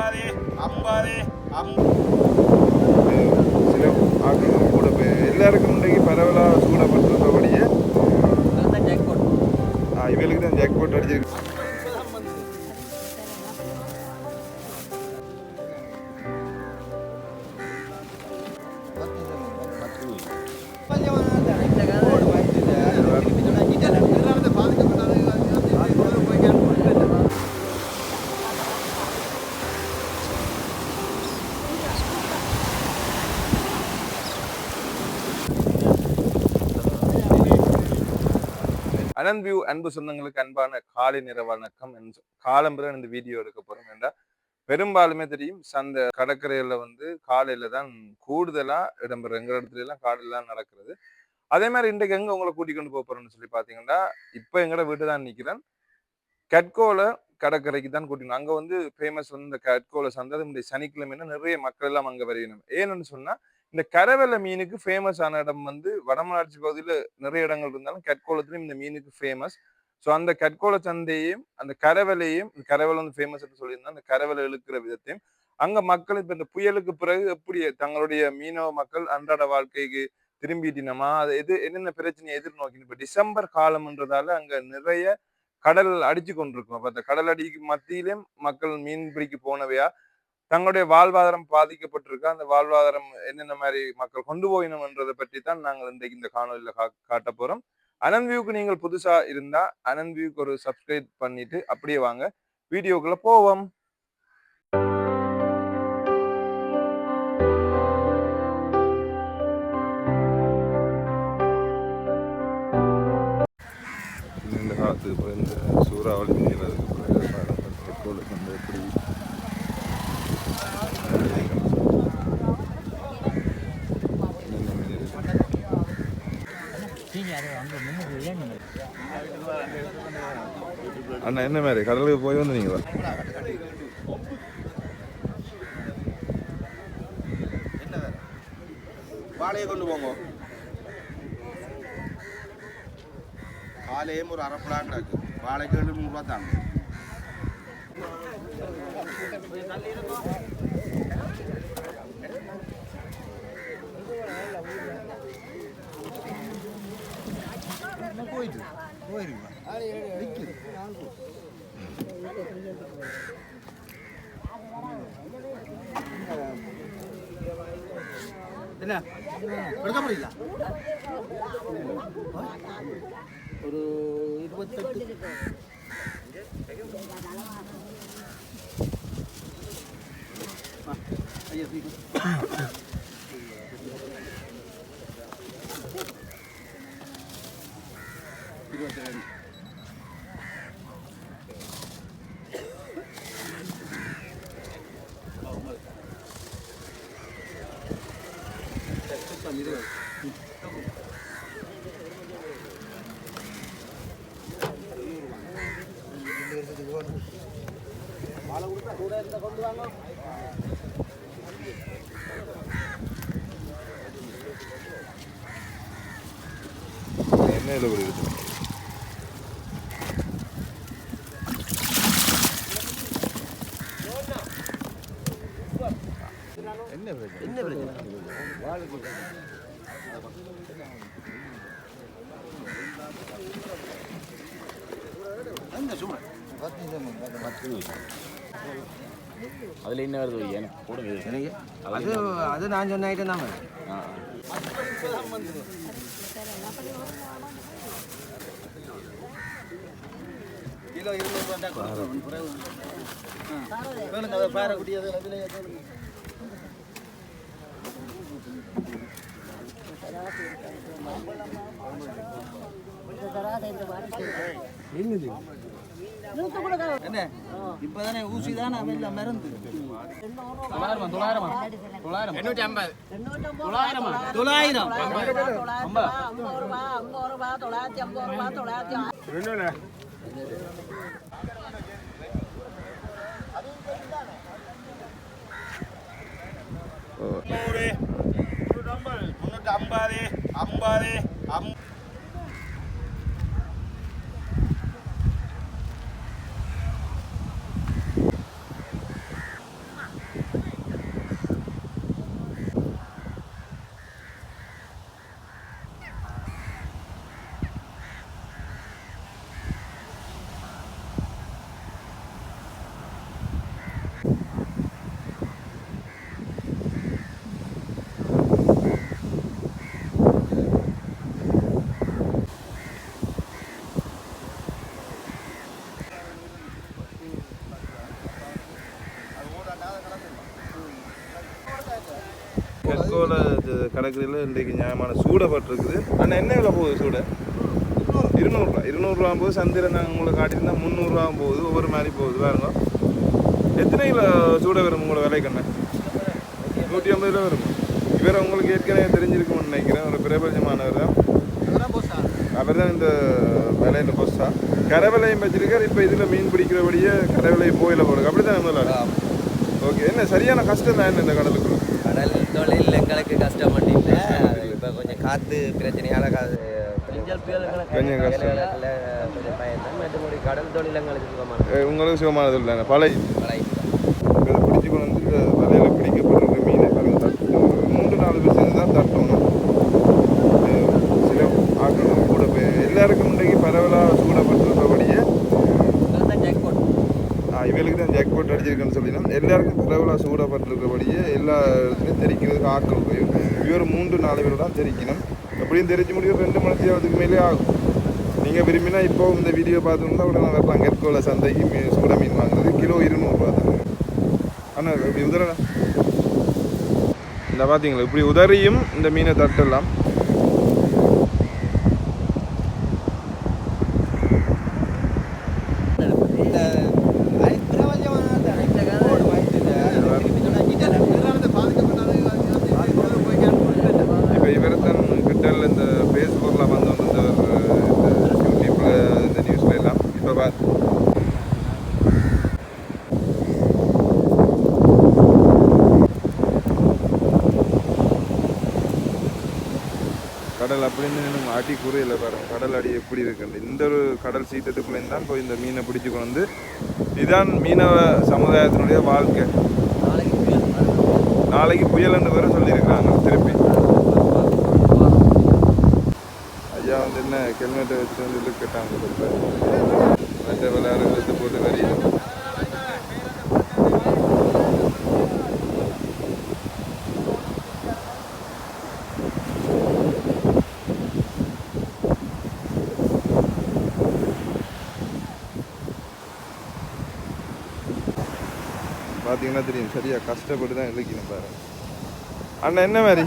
ஐம்பது ஐம்பது சில ஆட்களும் கூட போய் எல்லாருக்கும் இன்றைக்கு பரவலாக சூடப்பட்டிருந்தபடியே ஆ, இவங்களுக்கு தான் ஜாக்பாட் அடிச்சிருக்கு. கரண்ட் வியூ அன்பு சொந்தங்களுக்கு அன்பான காலை நிற வணக்கம் என்று இந்த வீடியோ எடுக்க போறோம். வேண்டாம் பெரும்பாலுமே தெரியும் சந்த கடற்கரையில வந்து காலையில தான் கூடுதலா இடம்பெற எங்க இடத்துல எல்லாம் காலையில நடக்கிறது. அதே மாதிரி இன்றைக்கு எங்க உங்களை கூட்டிக் கொண்டு போக போறோம்னு சொல்லி பாத்தீங்கன்னா இப்ப எங்கட வீட்டு தான் நிக்கிறேன். கட்கோல கடற்கரைக்கு தான் கூட்டினோம் அங்க வந்து ஃபேமஸ் வந்து இந்த கட்கோல சந்தை சனிக்கிழமைன்னா நிறைய மக்கள் எல்லாம் அங்க வரையணும் ஏன்னு சொன்னா இந்த கரவெல்ல மீனுக்கு ஃபேமஸ் ஆன இடம் வந்து வடமராட்சி பகுதியில் நிறைய இடங்கள் இருந்தாலும் கற்கோளத்திலும் இந்த மீனுக்கு ஃபேமஸ் ஸோ அந்த கற்கோள சந்தையையும் அந்த கரவலையும் கரவலை வந்து ஃபேமஸ் சொல்லியிருந்தா அந்த கரவலை இழுக்கிற விதத்தையும் அங்க மக்கள் இப்ப இந்த புயலுக்கு பிறகு எப்படி தங்களுடைய மீனவ மக்கள் அன்றாட வாழ்க்கைக்கு திரும்பிட்டினமா அது எது என்னென்ன பிரச்சனையை எதிர்நோக்கி இப்ப டிசம்பர் காலம்ன்றதால அங்க நிறைய கடல் அடிச்சு கொண்டிருக்கும். அப்ப அந்த கடல் அடிக்கு மத்தியிலும் மக்கள் மீன் பிடிக்க போனவையா? தங்களுடைய வாழ்வாதாரம் பாதிக்கப்பட்டிருக்கா. அந்த வாழ்வாதாரம் என்னென்ன மாதிரி மக்கள் கொண்டு போயினோம்ன்றதை பற்றி தான் நாங்கள் இன்றைக்கு இந்த காணொலியில் கா காட்ட போறோம். அனந்த் வியூக்கு நீங்கள் புதுசா இருந்தா அனந்த் வியூக்கு ஒரு சப்ஸ்கிரைப் பண்ணிட்டு அப்படியே வாங்க. வீடியோக்குள்ள போவோம். இந்த காலத்துக்கு பிறகு இந்த சூறாவளி பிறகு எப்படி என்னென்ன மீன் இருக்கு? அண்ணா என்ன மாதிரி? கடலுக்கு போய் வந்தீங்களா? வாழையை கொண்டு போங்க. காலையும் ஒரு அரை பிளான் இருக்கு வாழைக்கு ரெண்டு நூறுரூவா தாங்க. என்ன எடுக்க முடியல ஒரு இருபத்தெட்டு ஆ, ஐயா சீக்கிரம் இருபத்தி ரெண்டு என்ன இதில் ஒரு இருக்கு என்ன பிரச்சனை என்ன பிரச்சனை அதில் என்ன வருது எனக்கு போடுங்க. எனக்கு அது அது நான் சொன்ன ஐட்டம் தாங்க. கிலோ இருநூறு குட்டியது என்ன இப்பதானே ஊசி தானே எல்லாம் மருந்து? தொள்ளாயிரமா தொள்ளாயிரமா? தொள்ளாயிரம். எண்ணூற்றி ஐம்பது. தொள்ளாயிரமா? தொள்ளாயிரம். நூறு முந்நூற்றி ஐம்பது ஐம்பது ஐம்பது போல கடற்கரையில் இன்றைக்கு நியாயமான சூடப்பட்டிருக்குது ஆனால் என்ன விலை போகுது சூட? இருநூறுவா இருநூறுவா போது சந்திரன் நாங்கள் உங்களை காட்டியிருந்தா முந்நூறுரூவா போகுது. ஒவ்வொரு மாதிரி போகுது. பாருங்க. எத்தனை கிலோ சூட வரும் உங்களோட விலை கண்ணு நூற்றி ஐம்பது ரூபா வரும். இவர் உங்களுக்கு ஏற்கனவே தெரிஞ்சிருக்கும்னு நினைக்கிறேன். ஒரு பிரபலமானவர் தான். அவர் தான் இந்த விலையில பொஸ்ஸா கரவிலையும் வச்சிருக்காரு. இப்போ இதில் மீன் பிடிக்கிறபடியே கரவிலை போயில போடுங்க. அப்படி தான் முதல்ல ஓகே என்ன சரியான கஷ்டம் தான் என்ன இந்த கடலுக்குள்ள? கடல் தொழில் எங்களுக்கு கஷ்டம் இல்லை இப்போ கொஞ்சம் காற்று பிரச்சனையால கொஞ்சம் கொஞ்சம் பயன் மற்றபடி கடல் தொழில் எங்களுக்கு சுகமான உங்களுக்கு பழைய இதை பிடிச்சி கொண்டு வந்து வலையில் பிடிக்கப்பட்டிருக்க மீனை தட்டு. மூன்று நாலு பேர் சேர்ந்து தான் தட்டணும். சில ஆக்கள் கூட போய் எல்லாருக்கும் இன்றைக்கு பரவலாக ஆ, இவங்களுக்கு தான் ஜாக்பாட் அடிச்சிருக்கேன்னு சொல்லினா எல்லாருக்கும் பரவலாக சூடப்பட்டிருக்கிறபடியே எல்லா இடத்துலையும் தெரிக்கிறதுக்கு ஆக்கள் போய் இவர் மூன்று நாலு பேர் தான் தெரிக்கணும். எப்படியும் தெரிஞ்சு முடியும் ரெண்டு மணி நேரத்துக்கு மேலே ஆகும். நீங்கள் விரும்பினா இப்போ இந்த வீடியோ பார்த்துருந்தா உடனே வரலாம் கெட்கோல சந்தைக்கு மீன் சூட மீன் வாங்குறது கிலோ இருநூறுபா தான். அண்ணா இப்படி உதறலாம் இந்த பார்த்தீங்களா இப்படி உதறியும் இந்த மீனை தட்டலாம் இந்த பிரபஞ்சமான இந்த காலம் இப்போ இவர் தான் கிட்டல் இந்த ஃபேஸ்புக்கில் வந்து வந்தவர் இந்த யூடியூப்பில் இந்த நியூஸ்ல எல்லாம் இப்போ பா கடல் அப்படின்னு நம்ம அடி பாருங்க. கடல் அடி எப்படி இருக்குது இந்த ஒரு கடல் சீற்றத்துக்குள்ளேருந்து தான் போய் இந்த மீனை பிடிச்சி கொண்டு வந்து இதுதான் மீனவ சமுதாயத்தினுடைய வாழ்க்கை. நாளைக்கு புயல் என்று வேறு சொல்லியிருக்கிறாங்க திருப்பி. ஐயா வந்து என்ன ஹெல்மெட்டை வச்சுட்டு வந்து லுக் கட்டாங்க மற்ற போட்டு வரையும் பார்த்தீங்கன்னா தெரியும். சரியா கஷ்டப்பட்டு தான் இலக்கியம் பாரு. அண்ணா என்ன மாதிரி?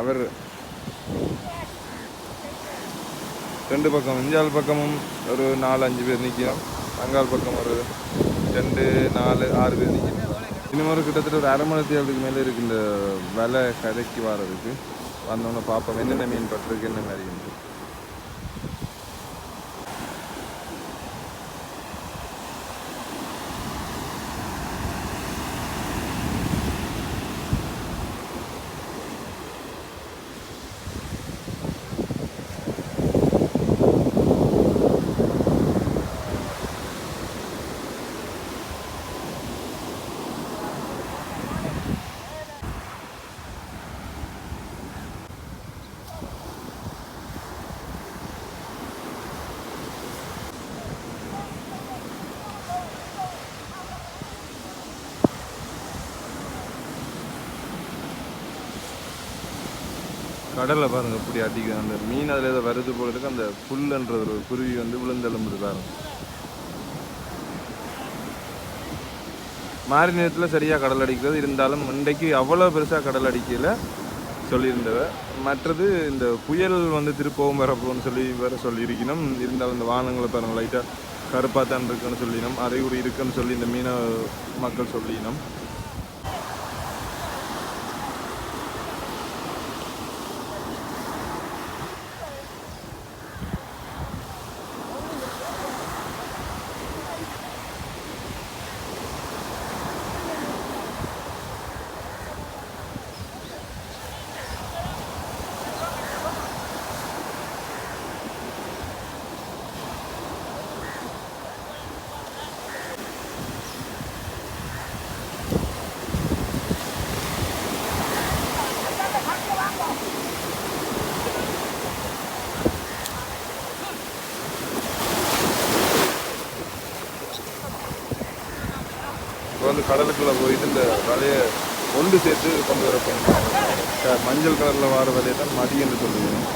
அவர் ரெண்டு பக்கம் இஞ்சால் பக்கமும் ஒரு நாலு அஞ்சு பேர் நிற்கணும் அங்கால் பக்கம் ஒரு ரெண்டு நாலு ஆறு பேர் நிற்கணும் இன்னும் ஒரு கிட்டத்தட்ட ஒரு அரை மணி தேவைக்கு மேலே இருக்கு இந்த விலை கடைக்கு வர்றதுக்கு. வந்தோன்னே பார்ப்போம். என்னென்ன மீன் பட்டிருக்கு என்ன மாதிரி கடலை பாருங்க எப்படி அடிக்குது அந்த மீன் அதில் ஏதோ வருது போல இருக்கு. அந்த புல்லுன்ற ஒரு குருவி வந்து விழுந்தெலும்புது பாருங்க. மாறி நேரத்தில் சரியாக கடல் அடிக்கிறது. இருந்தாலும் இன்றைக்கு அவ்வளோ பெருசாக கடல் அடிக்கல சொல்லியிருந்தவ. மற்றது இந்த புயல் வந்து திருப்பவும் வரப்போன்னு சொல்லி வேற சொல்லியிருக்கணும். இருந்தாலும் இந்த வானங்களை பாருங்கள் லைட்டாக கருப்பாக தான் இருக்குன்னு சொல்லினோம். அறிகுறி இருக்குன்னு சொல்லி இந்த மீன மக்கள் சொல்லினோம். இப்போ வந்து கடலுக்குள்ளே போயிட்டு இந்த வலையை ஒன்று சேர்த்து கொண்டு வர மஞ்சள் கலரில் வர வலையை தான் மதி என்று சொல்லுவோம்.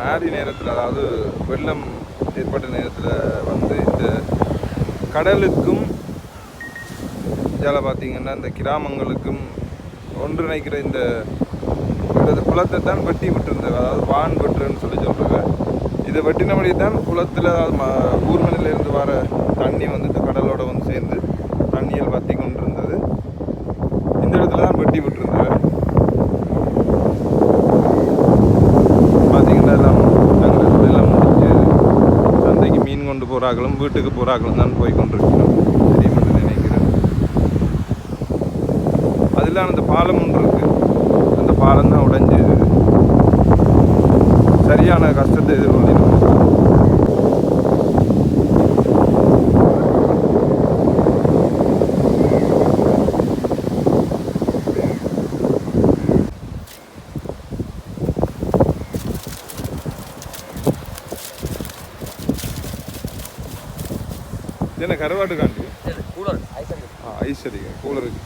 மாரி நேரத்தில் அதாவது வெள்ளம் ஏற்பட்ட நேரத்தில் வந்து இந்த கடலுக்கும் இதில் பார்த்தீங்கன்னா இந்த கிராமங்களுக்கும் ஒன்றிணைக்கிற இந்த குளத்தை தான் வெட்டி விட்டுருந்தது அதாவது வான் வெட்டுறன்னு சொல்லி சொல்கிறாங்க இதை வெட்டினபடி தான் குளத்தில் அதாவது ம- ஊர்மனையிலேருந்து வர தண்ணி வந்து இந்த கடலோட வந்து சேர்ந்து தண்ணியில் வற்றி கொண்டிருந்தது. இந்த இடத்துல தான் வெட்டி விட்டுருந்தது பார்த்தீங்கன்னா எல்லாம் நாங்கள் எல்லாம் முடிஞ்சு சந்தைக்கு புறாக்களும் வீட்டுக்கு புறாக்களும் தான் போய் கொண்டிருக்கிறோம். தெரியும் என்று நினைக்கிறேன். அதில் அந்த பாலம் ஒன்று இருக்கு. அந்த பாலம் தான் உடைஞ்சு சரியான கஷ்டத்தை எதிர்கொண்டிருக்கோம் என்ன கருவாட்டு காண்டி? கூலர். ஐஸ் அடிக்க கூலருக்கு